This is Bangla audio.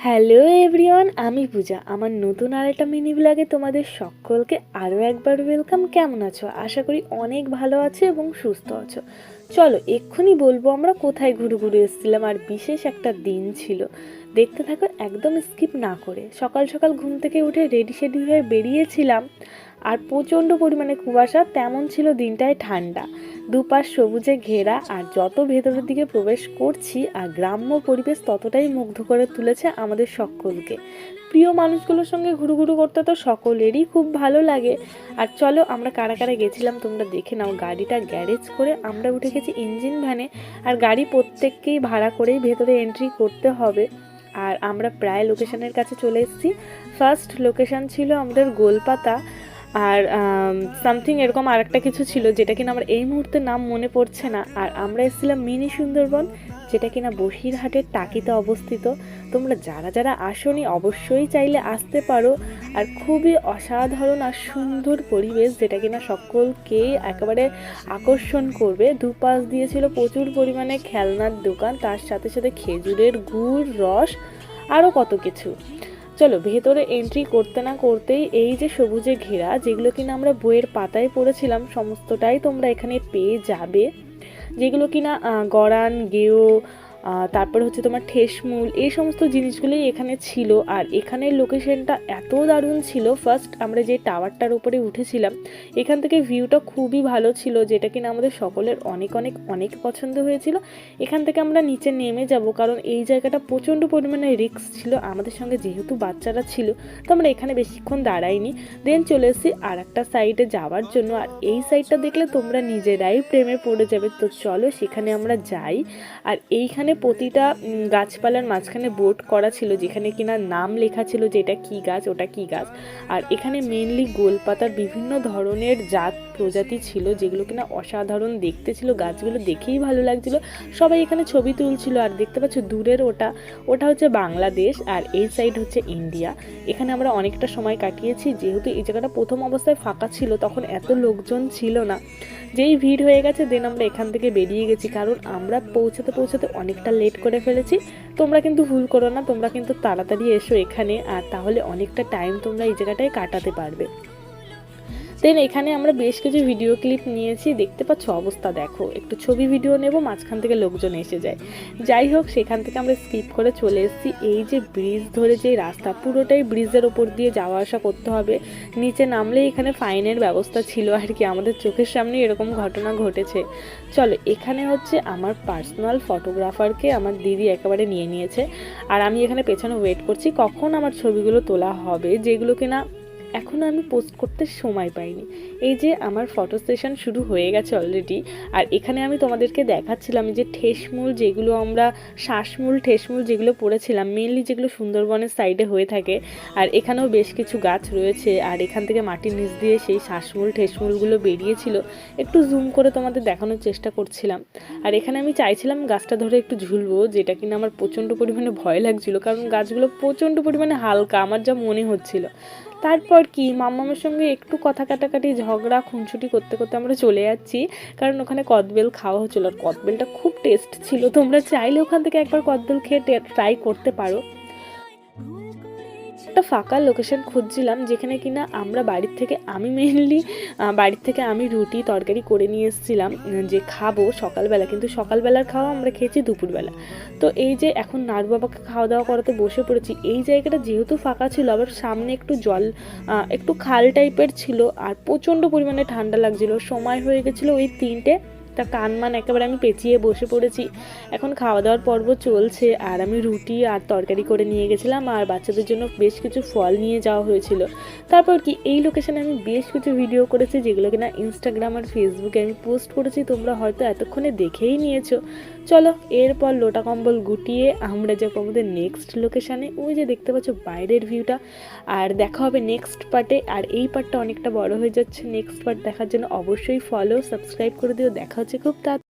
হ্যালো এভরিওয়ান, আমি পূজা। আমার নতুন আর একটা মিনি ব্লগে তোমাদের সকলকে আরও একবার ওয়েলকাম কেমন আছো? আশা করি অনেক ভালো আছো এবং সুস্থ আছো। চলো, এক্ষুনি বলব আমরা কোথায় ঘুরে ঘুরে এসেছিলাম আর বিশেষ একটা দিন ছিল। দেখতে থাকো, একদম স্কিপ না করে। সকাল সকাল ঘুম থেকে উঠে রেডি শেডি হয়ে বেরিয়েছিলাম। আর প্রচণ্ড পরিমাণে কুয়াশা, তেমন ছিল দিনটায় ঠান্ডা। দুপাশ সবুজে ঘেরা আর যত ভেতরের দিকে প্রবেশ করছি আর গ্রাম্য পরিবেশ ততটাই মুগ্ধ করে তুলেছে আমাদের সকলকে। প্রিয় মানুষগুলোর সঙ্গে ঘুরু ঘুরু করতে তো সকলেরই খুব ভালো লাগে। আর চলো, আমরা কারা কারা গেছিলাম তোমরা দেখে নাও। গাড়িটা গ্যারেজ করে আমরা উঠে গেছি ইঞ্জিন ভ্যানে আর গাড়ি প্রত্যেককেই ভাড়া করেই ভেতরে এন্ট্রি করতে হবে। আর আমরা প্রায় লোকেশনের কাছে চলে এসেছি। ফার্স্ট লোকেশন ছিল আমাদের গোলপাতা। আর সামথিং এরকম আর একটা কিছু ছিল যেটা কিনা আমার এই মুহূর্তে নাম মনে পড়ছে না। আর আমরা এসেছিলাম মিনি সুন্দরবন, যেটা কিনা বসিরহাটের টাকিতে অবস্থিত। তোমরা যারা যারা আসনি অবশ্যই চাইলে আসতে পারো। আর খুবই অসাধারণ আর সুন্দর পরিবেশ যেটা কিনা সকলকে একেবারে আকর্ষণ করবে। দুপাশ দিয়েছিল প্রচুর পরিমাণে খেলনার দোকান, তার সাথে সাথে খেজুরের গুড়, রস আরও কত কিছু। চলো, ভেতরে এন্ট্রি করতে না করতেই এই যে সবুজে ঘেরা, যেগুলো কিনা আমরা বইয়ের পাতায় পড়েছিলাম, সমস্তটাই তোমরা এখানে পেয়ে যাবে। যেগুলো কিনা গড়ান, গেও তারপর হচ্ছে তোমার ঠেসমূল এই সমস্ত জিনিসগুলোই এখানে ছিল। আর এখানের লোকেশনটা এত দারুণ ছিল। ফার্স্ট আমরা যে টাওয়ারটার উপরে উঠেছিলাম, এখান থেকে ভিউটা খুবই ভালো ছিল, যেটা কিনা আমাদের সকলের অনেক অনেক অনেক পছন্দ হয়েছিল। এখান থেকে আমরা নিচে নেমে যাব, কারণ এই জায়গাটা প্রচণ্ড পরিমাণে রিস্ক ছিল। আমাদের সঙ্গে যেহেতু বাচ্চারা ছিল, তো আমরা এখানে বেশিক্ষণ দাঁড়াইনি। দেন চলে এসেছি আর একটা সাইডে যাওয়ার জন্য। আর এই সাইডটা দেখলে তোমরা নিজেরাই প্রেমে পড়ে যাবে। তো চলো সেখানে আমরা যাই। আর এইখানে প্রতিটা গাছপালার মাঝখানে বোর্ড করা ছিল, যেখানে কিনা নাম লেখা ছিল যে এটা কী গাছ, ওটা কী গাছ। আর এখানে মেনলি গোলপাতার বিভিন্ন ধরনের জাত প্রজাতি ছিল, যেগুলো কিনা অসাধারণ দেখতে ছিল, গাছগুলো দেখেই ভালো লাগছিল। সবাই এখানে ছবি তুলছিল, আর দেখতে পাচ্ছ দূরের ওটা। ওটা হচ্ছে বাংলাদেশ, আর এই সাইড হচ্ছে ইন্ডিয়া এখানে আমরা অনেকটা সময় কাটিয়েছি, যেহেতু এই জায়গাটা প্রথম অবস্থায় ফাঁকা ছিল, তখন এত লোকজন ছিল না। যেই ভিড় হয়ে গেছে দেন আমরা এখান থেকে বেরিয়ে গেছি, কারণ আমরা পৌঁছাতে পৌঁছাতে অনেকটা লেট করে ফেলেছি। তোমরা কিন্তু ভুল করো না, তোমরা কিন্তু তাড়াতাড়ি এসো এখানে, আর তাহলে অনেকটা টাইম তোমরা এই জায়গাটায় কাটাতে পারবে। দেন এখানে আমরা বেশ কিছু ভিডিও ক্লিপ নিয়েছি। দেখতে পাচ্ছ অবস্থা, দেখো। একটু ছবি ভিডিও নেব, মাঝখান থেকে লোকজন এসে যায়। যাই হোক, সেখান থেকে আমরা স্কিপ করে চলে এসেছি। এই যে ব্রিজ ধরে যে রাস্তা, পুরোটাই ব্রিজের ওপর দিয়ে যাওয়া আসা করতে হবে। নিচে নামলে এখানে ফাইনের ব্যবস্থা ছিল আর কি। আমাদের চোখের সামনে এরকম ঘটনা ঘটেছে। চলো, এখানে হচ্ছে আমার পার্সোনাল ফটোগ্রাফারকে আমার দিদি একেবারে নিয়ে নিয়েছে। আর আমি এখানে পেছনে ওয়েট করছি। কখন আমার ছবিগুলো তোলা হবে? যেগুলো কিনা এখনও আমি পোস্ট করতে সময় পাইনি। এই যে আমার ফটো সেশন শুরু হয়ে গেছে অলরেডি আর এখানে আমি তোমাদেরকে দেখাচ্ছিলাম যে ঠেসমূল যেগুলো আমরা, শ্বাসমূল, ঠেসমূল যেগুলো পড়েছিলাম মেনলি যেগুলো সুন্দরবনের সাইডে হয়ে থাকে, আর এখানেও বেশ কিছু গাছ রয়েছে, আর এখান থেকে মাটির নিচ দিয়ে সেই শ্বাসমূল, ঠেসমূলগুলো বেরিয়েছিল। একটু জুম করে তোমাদের দেখানোর চেষ্টা করছিলাম। আর এখানে আমি চাইছিলাম গাছটা ধরে একটু ঝুলবো, যেটা কিনা আমার প্রচণ্ড পরিমাণে ভয় লাগছিল, কারণ গাছগুলো প্রচণ্ড পরিমাণে হালকা, আমার যা মনে হচ্ছিল। তারপর কি? মামামার সঙ্গে একটু কথা কাটাকাটি, ঝগড়া খুনছুটি করতে করতে আমরা চলে যাচ্ছি। কারণ ওখানে কদবেল খাওয়া হচ্ছিল। আর কদবেলটা খুব টেস্ট ছিল। তোমরা চাইলে ওখান থেকে একবার কদবেল খেয়ে ট্রাই করতে পারো। একটা ফাঁকা লোকেশন খুঁজছিলাম যেখানে কিনা আমরা বাড়ির থেকে আমি মেনলি বাড়ির থেকে আমি রুটি তরকারি করে নিয়ে এসেছিলাম যে খাব সকালবেলা। কিন্তু সকালবেলার খাওয়া আমরা খেয়েছি দুপুরবেলা। তো এই যে এখন নাড়ু বাবাকে খাওয়া দাওয়া করাতে বসে পড়েছি, এই জায়গাটা যেহেতু ফাঁকা ছিল, আবার সামনে একটু জল একটু খাল টাইপের ছিল, আর প্রচণ্ড পরিমাণে ঠান্ডা লাগছিল। সময় হয়ে গেছিল ওই তিনটে। তা কান মান একেবারে আমি পেঁচিয়ে বসে পড়েছি। এখন খাওয়া দাওয়ার পর্ব চলছে, আর আমি রুটি আর তরকারি করে নিয়ে গেছিলাম, আর বাচ্চাদের জন্য বেশ কিছু ফল নিয়ে যাওয়া হয়েছিল। তারপর কি, এই লোকেশানে আমি বেশ কিছু ভিডিও করেছি, যেগুলো কিনা ইনস্টাগ্রাম আর ফেসবুকে আমি পোস্ট করেছি, তোমরা হয়তো এতক্ষণে দেখেই নিয়েছো। চলো, এরপর লোটা কম্বল গুটিয়ে আমরা যাব আমাদের নেক্সট লোকেশানে ওই যে দেখতে পাচ্ছ বাইরের ভিউটা আর দেখা হবে নেক্সট পার্টে আর এই পার্টটা অনেকটা বড় হয়ে যাচ্ছে। নেক্সট পার্ট দেখার জন্য অবশ্যই ফলো সাবস্ক্রাইব করে দিও। দেখা হচ্ছে খুব তাড়াতাড়ি